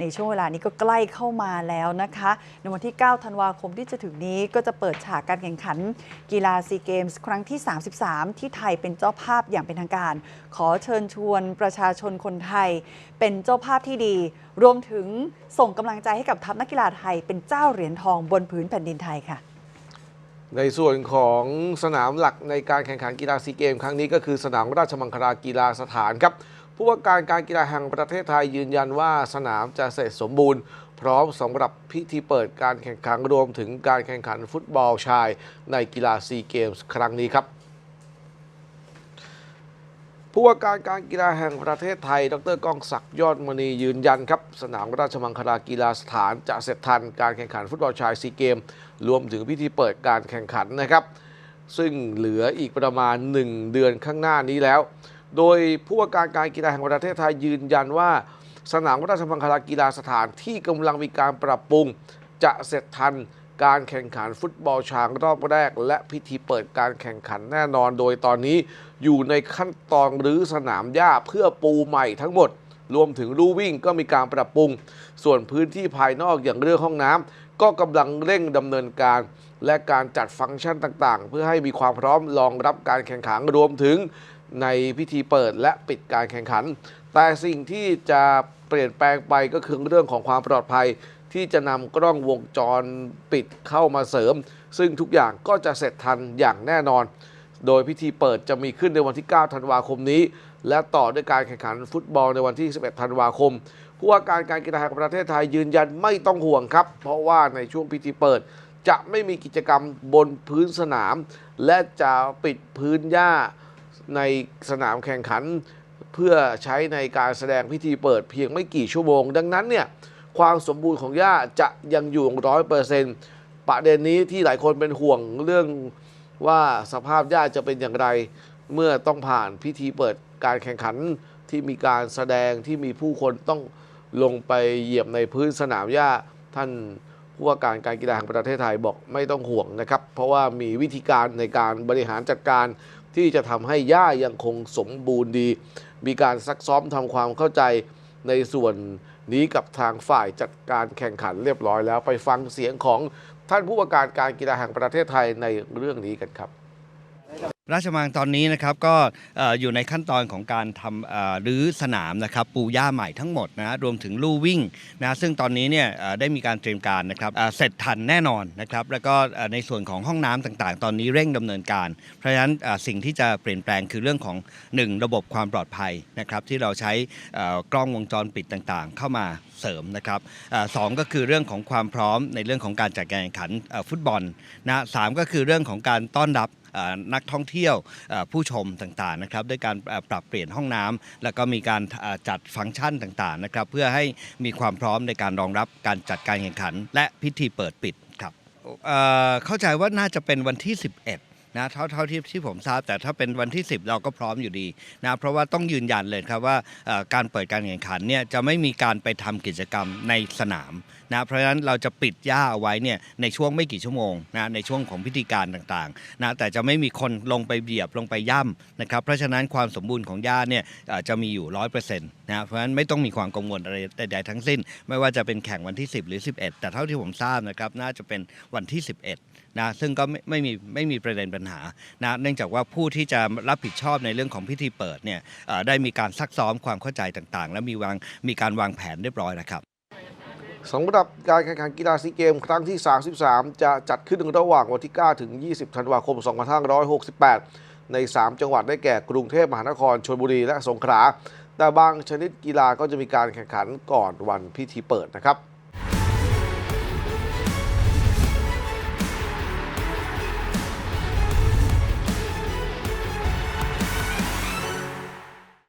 ในช่วงเวลานี้ก็ใกล้เข้ามาแล้วนะคะ ในวันที่ 9 ธันวาคมที่จะถึงนี้ก็จะเปิดฉากการแข่งขัน กีฬาซีเกมส์ครั้งที่ 33 ที่ไทยเป็นเจ้าภาพอย่างเป็นทางการ ขอเชิญชวนประชาชนคนไทย เป็นเจ้าภาพที่ดี รวมถึงส่งกำลังใจให้กับทัพนักกีฬาไทย เป็นเจ้าเหรียญทองบนพื้นแผ่นดินไทยค่ะในส่วนของสนามหลักในการแข่งขันกีฬาซีเกม ครั้งนี้ก็คือสนามราชมังคลากีฬาสถานครับ ผู้ว่าการการกีฬาแห่งประเทศไทยยืนยันว่าสนามจะเสร็จสมบูรณ์ พร้อมสำหรับพิธีเปิดการแข่งขันรวมถึงการแข่งขันฟุตบอลชาย ในกีฬาซีเกมส์ครั้งนี้ครับผู้ว่าการการกีฬาแห่งประเทศไทย ดรก้องศักดิ์ยอดมณียืนยันครับ สนามราชมังคลากีฬาสถานจะเสร็จทันการแข่งขันฟุตบอลชายซีเกม รวมถึงพิธีเปิดการแข่งขันนะครับ ซึ่งเหลืออีกประมาณ 1 เดือนข้างหน้านี้แล้ว โดยผู้ว่าการการกีฬาแห่งประเทศไทยยืนยันว่า สนามราชมังคลากีฬาสถานที่กำลังมีการปรับปรุง จะเสร็จทันการแข่งขันฟุตบอลช้างรอบแรก และพิธีเปิดการแข่งขันแน่นอน โดยตอนนี้อยู่ในขั้นตอนรื้อสนามหญ้าเพื่อปูใหม่ทั้งหมด รวมถึงลู่วิ่งก็มีการปรับปรุง ส่วนพื้นที่ภายนอกอย่างเรื่องห้องน้ำก็กำลังเร่งดำเนินการ และการจัดฟังก์ชันต่างๆ เพื่อให้มีความพร้อมรองรับการแข่งขันรวมถึง ในพิธีเปิดและปิดการแข่งขัน แต่สิ่งที่จะเปลี่ยนแปลงไปก็คือเรื่องของความปลอดภัยที่จะนำกล้องวงจรปิดเข้ามาเสริม ซึ่งทุกอย่างก็จะเสร็จทันอย่างแน่นอน โดยพิธีเปิดจะมีขึ้นในวันที่ 9 ธันวาคมนี้ และต่อด้วยการแข่งขันฟุตบอลในวันที่ 11 ธันวาคมผู้ว่าการการกีฬาแห่งประเทศไทยยืนยันไม่ต้องห่วงครับ เพราะว่าในช่วงพิธีเปิดจะไม่มีกิจกรรมบนพื้นสนาม และจะปิดพื้นหญ้า ในสนามแข่งขัน เพื่อใช้ในการแสดงพิธีเปิดเพียงไม่กี่ชั่วโมง ดังนั้นเนี่ยความสมบูรณ์ของหญ้าจะยังอยู่ร้อยเปอร์เซ็นต์ประเด็นนี้ที่หลายคนเป็นห่วงเรื่องว่าสภาพหญ้าจะเป็นอย่างไร เมื่อต้องผ่านพิธีเปิดการแข่งขันที่มีการแสดงที่มีผู้คนต้องลงไปเหยียบในพื้นสนามหญ้าท่านผู้ว่าการการกีฬาแห่งประเทศไทยบอกไม่ต้องห่วงนะครับ เพราะว่ามีวิธีการในการบริหารจัดการ ที่จะทำให้หญ้ายังคงสมบูรณ์ดี มีการซักซ้อมทำความเข้าใจในส่วนนี้กับทางฝ่ายจัดการแข่งขันเรียบร้อยแล้วไปฟังเสียงของท่านผู้ว่าการการกีฬาแห่งประเทศไทยในเรื่องนี้กันครับ ราชมังตอนนี้นะครับก็อยู่ในขั้นตอนของการทำรื้อสนามนะครับปูหญ้าใหม่ทั้งหมดนะรวมถึงลู่วิ่งนะซึ่งตอนนี้เนี่ยได้มีการเตรียมการนะครับเสร็จทันแน่นอนนะครับแล้วก็ในส่วนของห้องน้ำต่างๆ ตอนนี้เร่งดำเนินการ เพราะฉะนั้นสิ่งที่จะเปลี่ยนแปลงคือเรื่องของ 1 ระบบความปลอดภัยนะครับที่เราใช้กล้องวงจรปิดต่างๆ เข้ามาเสริมนะครับสองก็คือเรื่องของความพร้อมในเรื่องของการจัดการแข่งขันฟุตบอลนะสามก็คือเรื่องของการต้อนรับนักท่องเที่ยวผู้ชมต่างๆนะครับด้วยการปรับเปลี่ยนห้องน้ำแล้วก็มีการจัดฟังก์ชันต่างๆนะครับเพื่อให้มีความพร้อมในการรองรับการจัดการแข่งขัน และพิธีเปิดปิดครับเอ่อเข้าใจว่าน่าจะเป็นวันที่ 11 นะเท่าเท่าที่ที่ผมทราบ แต่ถ้าเป็นวันที่ 10 เราก็พร้อมอยู่ดีนะเพราะว่าต้องยืนยันเลยครับว่าการเปิดการแข่งขันเนี่ยจะไม่มีการไปทำกิจกรรมในสนามนะเพราะฉะนั้นเราจะปิดหญ้าเอาไว้เนี่ยในช่วงไม่กี่ชั่วโมงนะในช่วงของพิธีการต่างๆนะแต่จะไม่มีคนลงไปเหยียบลงไปย่ำนะครับเพราะฉะนั้นความสมบูรณ์ของหญ้าเนี่ยจะมีอยู่ร้อยเปอร์เซ็นต์นะเพราะฉะนั้นไม่ต้องมีความกังวลอะไรใดๆทั้งสิ้น ไม่ว่าจะเป็นแข่งวันที่ 10 หรือ 11 แต่เท่าที่ผมทราบนะครับน่าจะเป็นวันที่ 11นะซึ่งก็ไม่ไม่มีไม่มีประเด็นปัญหานะเนื่องจากว่าผู้ที่จะรับผิดชอบในเรื่องของพิธีเปิดเนี่ยได้มีการซักซ้อมความเข้าใจต่างๆ และมีวางมีการวางแผนเรียบร้อยแล้วครับสำหรับการแข่งขันกีฬาซีเกม ครั้งที่ 33 จะจัดขึ้นระหว่างวันที่ 9 ถึง 20 ธันวาคม 2568 ใน 3 จังหวัดได้แก่กรุงเทพมหานครชลบุรีและสงขลาแต่บางชนิดกีฬาก็จะมีการแข่งขันก่อนวันพิธีเปิดนะครับ